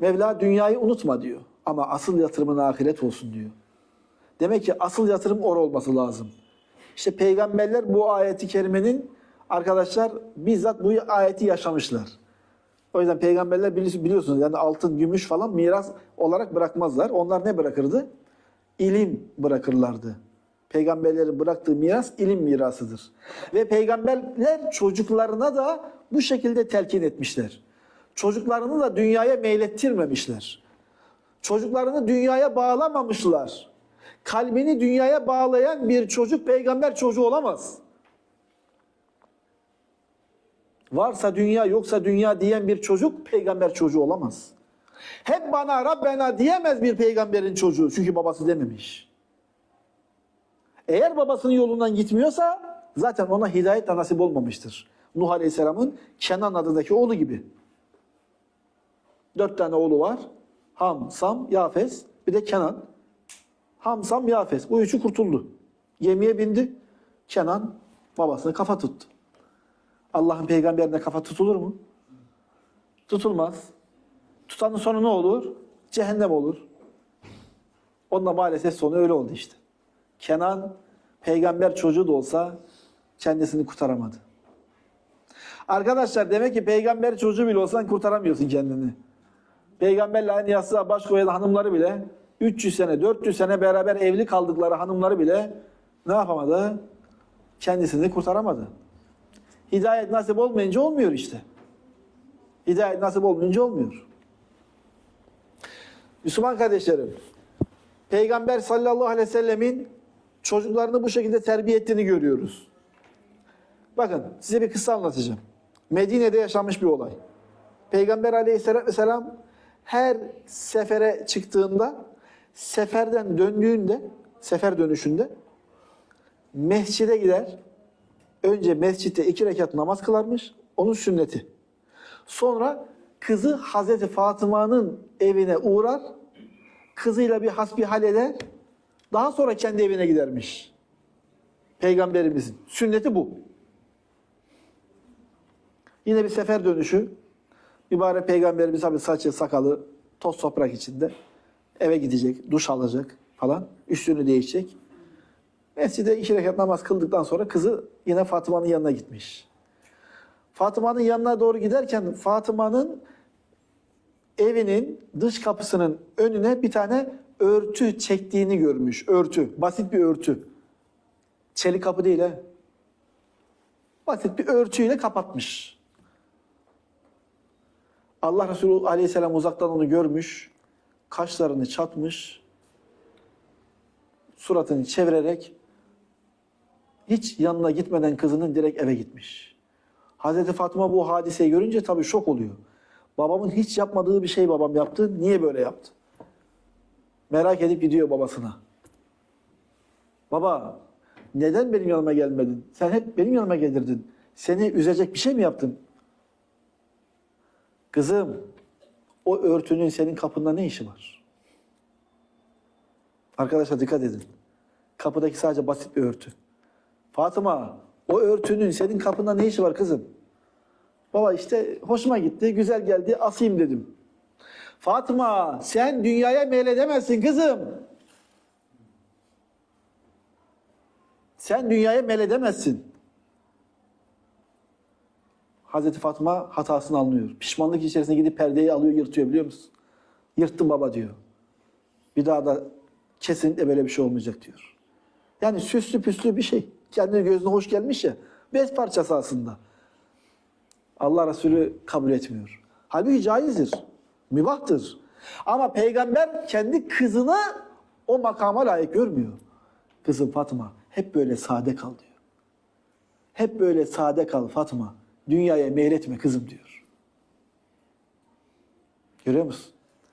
Mevla dünyayı unutma diyor. Ama asıl yatırımın ahiret olsun diyor. Demek ki asıl yatırım or olması lazım. İşte peygamberler bu ayeti kerimenin arkadaşlar bizzat bu ayeti yaşamışlar. O yüzden peygamberler bili- biliyorsunuz yani altın, gümüş falan miras olarak bırakmazlar. Onlar ne bırakırdı? İlim bırakırlardı. Peygamberlerin bıraktığı miras ilim mirasıdır. Ve peygamberler çocuklarına da bu şekilde telkin etmişler. Çocuklarını da dünyaya meylettirmemişler. Çocuklarını dünyaya bağlamamışlar. Kalbini dünyaya bağlayan bir çocuk peygamber çocuğu olamaz. Varsa dünya yoksa dünya diyen bir çocuk peygamber çocuğu olamaz. Hep bana Rabbena diyemez bir peygamberin çocuğu çünkü babası dememiş. Eğer babasının yolundan gitmiyorsa zaten ona hidayet de nasip olmamıştır. Nuh Aleyhisselam'ın Kenan adındaki oğlu gibi. Dört tane oğlu var. Ham, Sam, Yafes, bir de Kenan. Ham, Sam, Yafes. Bu üçü kurtuldu. Gemiye bindi. Kenan babasını kafa tuttu. Allah'ın peygamberine kafa tutulur mu? Tutulmaz. Tutanın sonu ne olur? Cehennem olur. Onunla maalesef sonu öyle oldu işte. Kenan peygamber çocuğu da olsa kendisini kurtaramadı. Arkadaşlar demek ki peygamber çocuğu bile olsan kurtaramıyorsun kendini. Peygamberle aynı yastığa baş koyan hanımları bile 300 sene, 400 sene beraber evli kaldıkları hanımları bile ne yapamadı? Kendisini kurtaramadı. Hidayet nasip olmayınca olmuyor işte. Hidayet nasip olmayınca olmuyor. Müslüman kardeşlerim, Peygamber sallallahu aleyhi ve sellemin çocuklarını bu şekilde terbiye ettiğini görüyoruz. Bakın size bir kısa anlatacağım. Medine'de yaşanmış bir olay. Peygamber aleyhisselam her sefere çıktığında, seferden döndüğünde, sefer dönüşünde mescide gider. Önce mescitte iki rekat namaz kılarmış. Onun sünneti. Sonra kızı Hazreti Fatıma'nın evine uğrar. Kızıyla bir hasbihal eder. Daha sonra kendi evine gidermiş. Peygamberimizin. Sünneti bu. Yine bir sefer dönüşü. Mübarek peygamberimiz abi saçı sakalı toz toprak içinde. Eve gidecek, duş alacak falan. Üstünü değişecek. Mescide iki rekat namaz kıldıktan sonra kızı yine Fatıma'nın yanına gitmiş. Fatıma'nın yanına doğru giderken Fatıma'nın evinin dış kapısının önüne bir tane örtü çektiğini görmüş. Örtü. Basit bir örtü. Çelik kapı değil he. Basit bir örtüyle kapatmış. Allah Resulü aleyhisselam uzaktan onu görmüş. Kaşlarını çatmış. Suratını çevirerek hiç yanına gitmeden kızının direkt eve gitmiş. Hazreti Fatıma bu hadiseyi görünce tabii şok oluyor. Babamın hiç yapmadığı bir şey babam yaptı. Niye böyle yaptı? Merak edip gidiyor babasına. Baba neden benim yanıma gelmedin? Sen hep benim yanıma gelirdin. Seni üzecek bir şey mi yaptım? Kızım o örtünün senin kapında ne işi var? Arkadaşlar dikkat edin. Kapıdaki sadece basit bir örtü. Fatıma o örtünün senin kapında ne işi var kızım? Baba işte hoşuma gitti, güzel geldi, asayım dedim. Fatıma sen dünyaya meyledemezsin kızım. Sen dünyaya meyledemezsin. Hazreti Fatıma hatasını anlıyor. Pişmanlık içerisinde gidip perdeyi alıyor, yırtıyor biliyor musun? Yırttım baba diyor. Bir daha da kesinlikle böyle bir şey olmayacak diyor. Yani süslü püslü bir şey. Kendi gözüne hoş gelmiş ya. Bez parçası aslında. Allah Resulü kabul etmiyor. Halbuki caizdir. Mübahtır. Ama peygamber kendi kızını o makama layık görmüyor. Kızım Fatma hep böyle sade kal diyor. Hep böyle sade kal Fatma. Dünyaya meyletme kızım diyor. Görüyor musun?